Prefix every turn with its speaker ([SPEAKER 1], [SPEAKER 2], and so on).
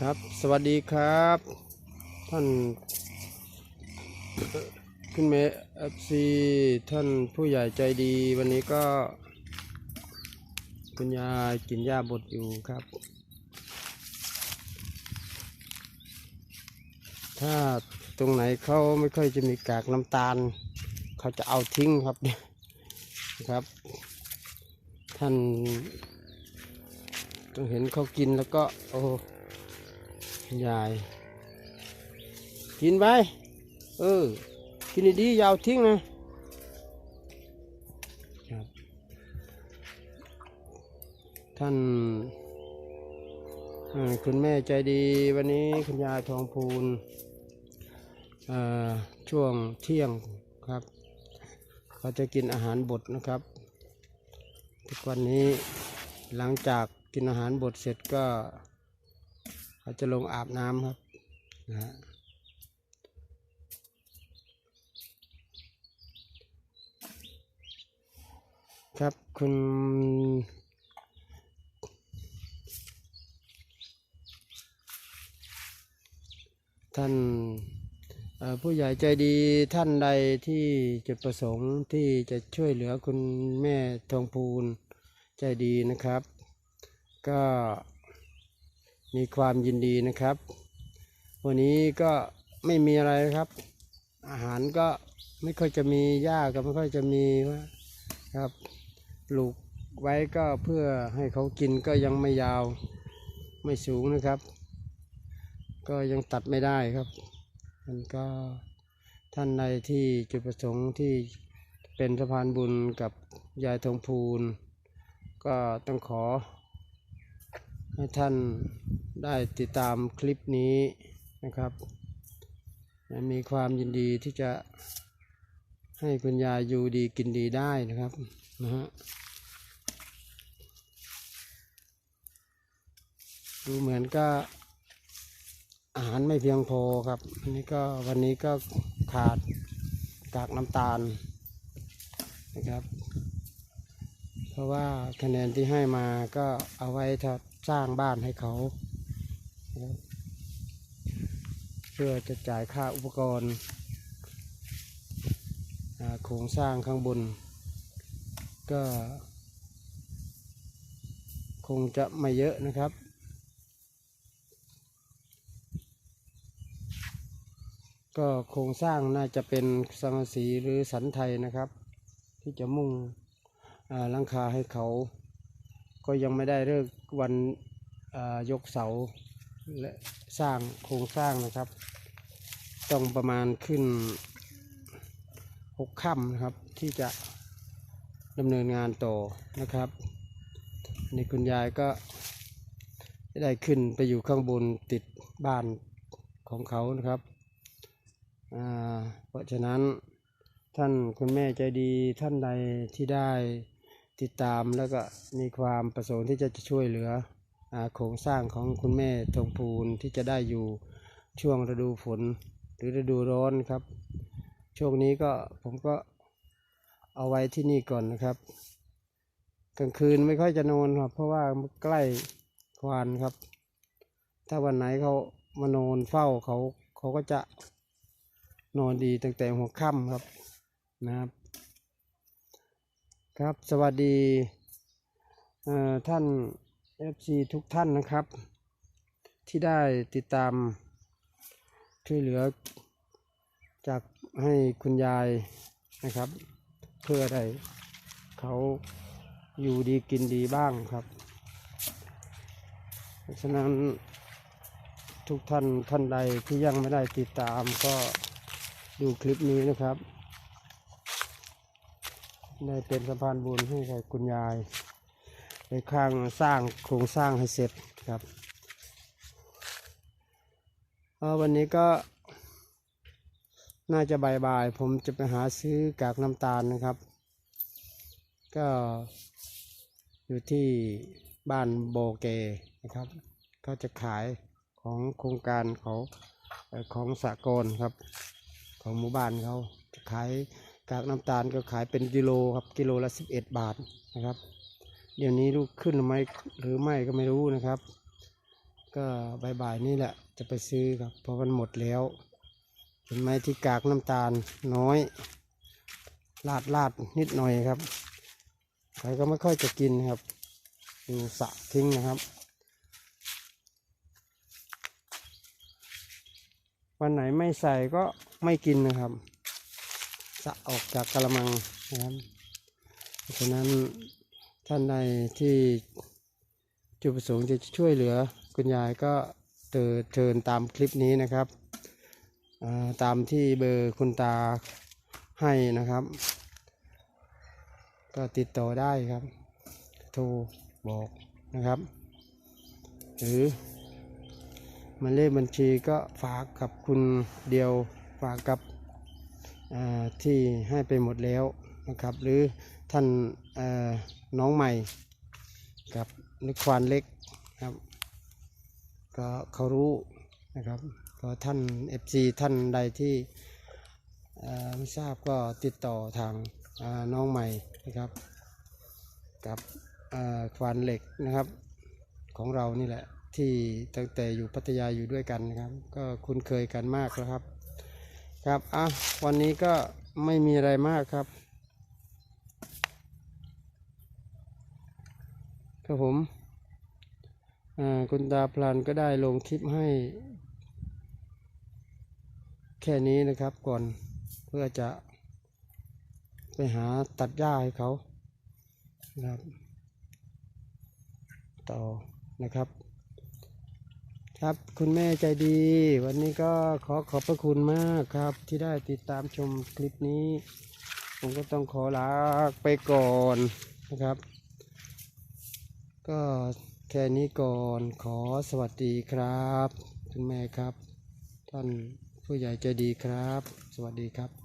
[SPEAKER 1] ครับ สวัสดีครับ ท่านขึ้นเมเอฟซีท่านผู้ใหญ่ใจดี วันนี้ก็ คุณยายกินหญ้าบดอยู่ครับ ถ้าตรงไหนเขาไม่ค่อยจะมีกากน้ำตาล เขาจะเอาทิ้งครับนะครับ ท่านต้องเห็นเขากินแล้วก็ โอ้ ยาย กินไป เออ กินดีๆยาวทิ้งนะครับท่านคุณแม่ใจดีวันนี้คุณยายทองพูนช่วงเที่ยงครับเขาจะกินอาหารบดนะครับ ทุกวันนี้หลังจากกินอาหารบดเสร็จก็ เขาจะลงอาบน้ำครับนะฮะครับคุณท่านผู้ใหญ่ใจดีท่านใดที่จุดประสงค์ที่จะช่วยเหลือคุณแม่ทองพูนใจดีนะครับ ก็ มีความยินดีนะครับ วันนี้ก็ไม่มีอะไรครับ อาหารก็ไม่ค่อยจะมีหญ้าก็ไม่ค่อยจะมีครับปลูกไว้ก็เพื่อให้เขากินก็ยังไม่ยาวไม่สูงนะครับ ก็ยังตัดไม่ได้ครับ มันก็ท่านใดที่จุดประสงค์ที่เป็นสะพานบุญกับยายทองพูน ก็ต้องขอ ให้ท่านได้ติดตามคลิปนี้นะครับ มีความยินดีที่จะให้คุณยายอยู่ดีกินดีได้นะครับนะฮะดูเหมือนก็อาหารไม่เพียงพอครับนนี้ก็วันนี้ก็ขาดกากน้ำตาลนะครับ เพราะว่าคะแนนที่ให้มาก็เอาไว้ถ้า สร้างบ้านให้เขา เพื่อจะจ่ายค่าอุปกรณ์โครงสร้างข้างบน ก็ คงจะไม่เยอะนะครับก็โครงสร้างน่าจะเป็นสังกะสีหรือสันไทยนะครับ ที่จะมุ่งหลังคาให้เขา ก็ยังไม่ได้เลิก วันยกเสาและสร้างโครงสร้างนะครับ ต้องประมาณขึ้นหกค่ำนะครับที่จะดำเนินงานต่อนะครับอันนี่คุณยายก็ได้ขึ้นไปอยู่ข้างบนติดบ้านของเขานะครับ เพราะฉะนั้นท่านคุณแม่ใจดีท่านใดที่ได้ ติดตามแล้วก็มีความประสงค์ที่จะช่วยเหลือโครงสร้างของคุณแม่ทองพูนที่จะได้อยู่ช่วงฤดูฝนหรือฤดูร้อนครับ ช่วงนี้ก็ผมก็เอาไว้ที่นี่ก่อนนะครับ กลางคืนไม่ค่อยจะนอนครับ เพราะว่าใกล้ควานครับ ถ้าวันไหนเขามานอนเฝ้าเขาเขาก็จะนอนดีตั้งแต่หัวค่ำครับนะครับ ครับสวัสดีเอ่อท่าน FC ทุกท่านนะครับ ที่ได้ติดตามช่วยเหลือ จากให้คุณยายนะครับ เพื่อได้เขาอยู่ดีกินดีบ้างครับเพราะฉะนั้นทุกท่านท่านใดที่ยังไม่ได้ติดตามก็ดูคลิปนี้นะครับ ได้เป็นสะพานบุญให้กับคุณยายในข้างสร้างโครงสร้างให้เสร็จครับวันนี้ก็น่าจะบ่ายๆผมจะไปหาซื้อกากน้ำตาลนะครับ ก็อยู่ที่บ้านโบเกนะครับ ก็จะขายของโครงการเขาเอ่อของสากลครับ ของหมู่บ้านเขาจะขาย กากน้ำตาลก็ขายเป็นกิโลครับกิโลละสิบเอ็ดบาทนะครับ เดี๋ยวนี้ลูกขึ้นหรือไม่หรือไม่ก็ไม่รู้นะครับ ก็บ่ายๆนี่แหละจะไปซื้อครับเพราะมันหมดแล้วเห็นไหมที่กากน้ำตาลน้อยลาดลาดนิดหน่อยครับใครก็ไม่ค่อยจะกินครับดูสะทิ้งนะครับ วันไหนไม่ใส่ก็ไม่กินนะครับ สะออกจากกระมังนะครับเพราะฉะนั้นท่านใดที่จุดประสงค์จะช่วยเหลือคุณยายก็เติเชิญตามคลิปนี้นะครับตามที่เบอร์คุณตาให้นะครับ ก็ติดต่อได้ครับ โทรบอกนะครับ หรือมาเลขบัญชีก็ฝากกับคุณเดียวฝากกับ ที่ให้ไปหมดแล้วนะครับหรือท่านน้องใหม่กับนึกควานเล็กครับก็เขารู้นะครับก็ท่าน FC ท่านใดที่ไม่ทราบก็ติดต่อทางน้องใหม่นะครับ กับควานเหล็กนะครับของเรานี่แหละที่ตั้งแต่อยู่พัทยาอยู่ด้วยกันนะครับ ก็คุ้นเคยกันมากแล้วครับ ครับอะวันนี้ก็ไม่มีอะไรมากครับครับผมอ่าคุณตาพลันก็ได้ลงคลิปให้ แค่นี้นะครับก่อนเพื่อจะ ไปหาตัดหญ้าให้เขานะครับ ต่อนะครับ ครับคุณแม่ใจดี วันนี้ก็ขอขอบพระคุณมากครับ ที่ได้ติดตามชมคลิปนี้ ผมก็ต้องขอลาไปก่อนนะครับ ก็แค่นี้ก่อนขอสวัสดีครับ คุณแม่ครับ ท่านผู้ใหญ่ใจดีครับ สวัสดีครับ